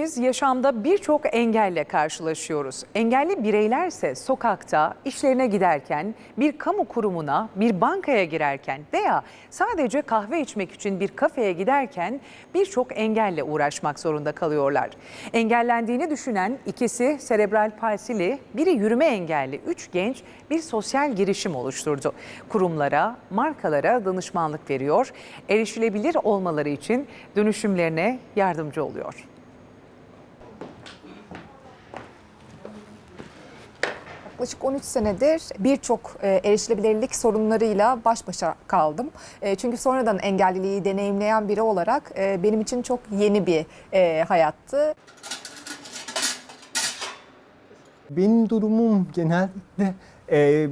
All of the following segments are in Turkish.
Biz yaşamda birçok engelle karşılaşıyoruz. Engelli bireylerse sokakta, işlerine giderken, bir kamu kurumuna, bir bankaya girerken veya sadece kahve içmek için bir kafeye giderken birçok engelle uğraşmak zorunda kalıyorlar. Engellendiğini düşünen ikisi serebral palsili, biri yürüme engelli üç genç bir sosyal girişim oluşturdu. Kurumlara, markalara danışmanlık veriyor, erişilebilir olmaları için dönüşümlerine yardımcı oluyor. Yaklaşık 13 senedir birçok e, erişilebilirlik sorunlarıyla baş başa kaldım. E, çünkü sonradan engelliliği deneyimleyen biri olarak e, benim için çok yeni bir hayattı. Benim durumum genellikle e,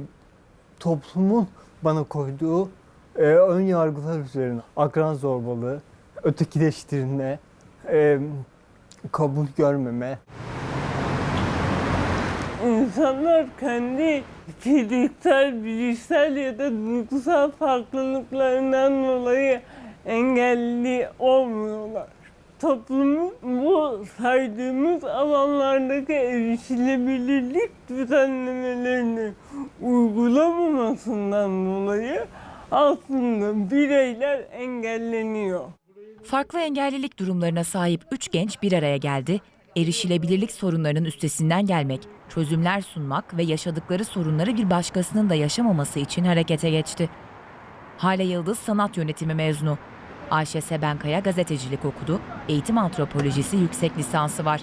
toplumun bana koyduğu e, ön yargılar üzerine. Akran zorbalığı, ötekileştirme, e, kabul görmeme. İnsanlar kendi fiziksel, bilişsel ya da duygusal farklılıklarından dolayı engelli olmuyorlar. Toplumun bu saydığımız alanlardaki erişilebilirlik düzenlemelerini uygulamamasından dolayı aslında bireyler engelleniyor. Farklı engellilik durumlarına sahip üç genç bir araya geldi. Erişilebilirlik sorunlarının üstesinden gelmek, çözümler sunmak ve yaşadıkları sorunları bir başkasının da yaşamaması için harekete geçti. Hale Yıldız sanat yönetimi mezunu. Ayşe Sebenkaya gazetecilik okudu, eğitim antropolojisi yüksek lisansı var.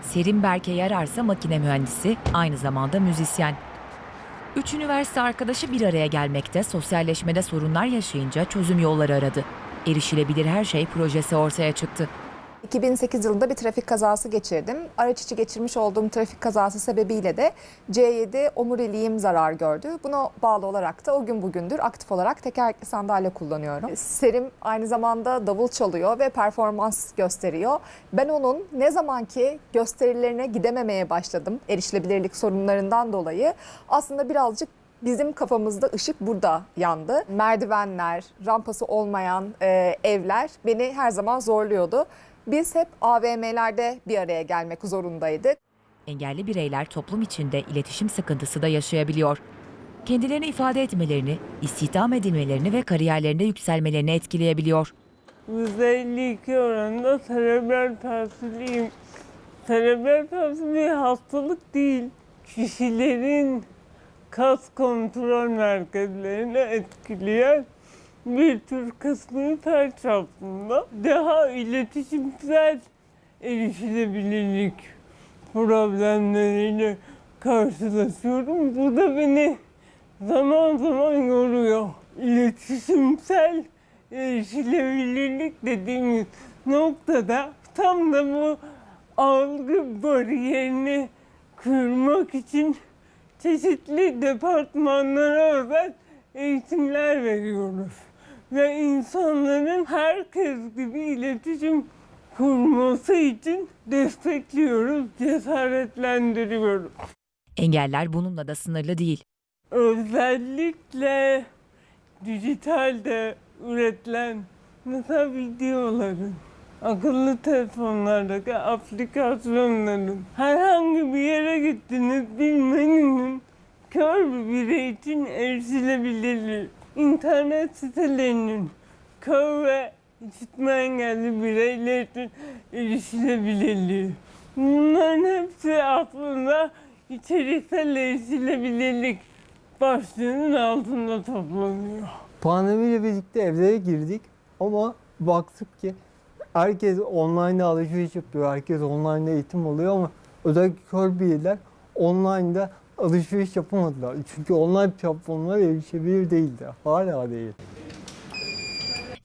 Serim Berke Yararsa makine mühendisi, aynı zamanda müzisyen. Üç üniversite arkadaşı bir araya gelmekte, sosyalleşmede sorunlar yaşayınca çözüm yolları aradı. Erişilebilir her şey projesi ortaya çıktı. 2008 yılında bir trafik kazası geçirdim. Araç içi geçirmiş olduğum trafik kazası sebebiyle de C7 omuriliğim zarar gördü. Buna bağlı olarak da o gün bugündür aktif olarak tekerlekli sandalye kullanıyorum. Serim aynı zamanda davul çalıyor ve performans gösteriyor. Ben onun ne zamanki gösterilerine gidememeye başladım erişilebilirlik sorunlarından dolayı aslında birazcık Bizim kafamızda ışık burada yandı. Merdivenler, rampası olmayan e, evler beni her zaman zorluyordu. Biz hep AVM'lerde bir araya gelmek zorundaydık. Engelli bireyler toplum içinde iletişim sıkıntısı da yaşayabiliyor. Kendilerini ifade etmelerini, istihdam edilmelerini ve kariyerlerinde yükselmelerini etkileyebiliyor. %52 oranında serebral palsiliyim. Serebral palsi bir hastalık değil. Kişilerin kas kontrol merkezlerini etkileyen bir tür felç aslında. Daha iletişimsel erişilebilirlik problemleriyle karşılaşıyorum. Bu da beni zaman zaman yoruyor. İletişimsel erişilebilirlik dediğimiz noktada tam da bu algı bariyerini kırmak için çeşitli departmanlara özel eğitimler veriyoruz. Ve insanların herkes gibi iletişim kurması için destekliyoruz, cesaretlendiriyoruz. Engeller bununla da sınırlı değil. Özellikle dijitalde üretilen mesela videoların, akıllı telefonlardaki aplikasyonların herhangi bir yere gittiniz bilmeninin kör bir birey için erişilebilirliği, internet sitelerinin kör ve işitme engelli bireyler için erişilebilirliği. Bunların hepsi aslında içeriksel erişilebilirlik başlığının altında toplanıyor. Pandemiyle birlikte evlere girdik ama baktık ki herkes online alışveriş yapıyor, herkes online eğitim alıyor ama özellikle kör bireyler online'da alışveriş yapamadılar. Çünkü online platformlar erişebilir değildi. Hala değil.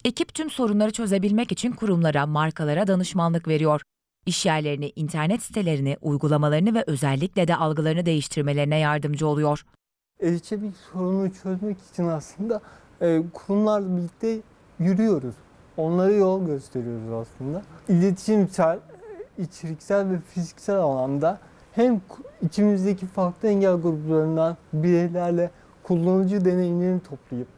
Ekip tüm sorunları çözebilmek için kurumlara, markalara danışmanlık veriyor. İş yerlerini, internet sitelerini, uygulamalarını ve özellikle de algılarını değiştirmelerine yardımcı oluyor. erişebilir sorunu çözmek için aslında e, kurumlarla birlikte yürüyoruz. Onlara yol gösteriyoruz aslında. İletişimsel, içeriksel ve fiziksel alanda hem içimizdeki farklı engel gruplarından bireylerle kullanıcı deneyimlerini toplayıp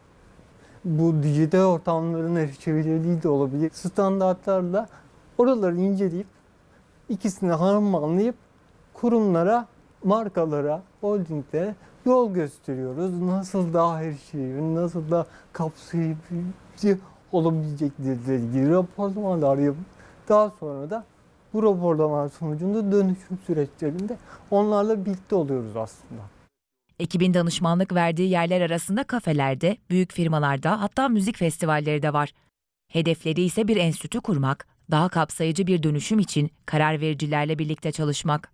bu dijital ortamların erişebilirliği de olabilir. Standartlarla oraları inceleyip ikisini harmanlayıp kurumlara, markalara, holdinglere yol gösteriyoruz. Nasıl daha şeyi, nasıl daha kapsayıcı olabileceklerle ilgili raporlamalar yapıp daha sonra da bu raporlama sonucunda dönüşüm süreçlerinde onlarla birlikte oluyoruz aslında. Ekibin danışmanlık verdiği yerler arasında kafelerde, büyük firmalarda hatta müzik festivalleri de var. Hedefleri ise bir enstitü kurmak, daha kapsayıcı bir dönüşüm için karar vericilerle birlikte çalışmak.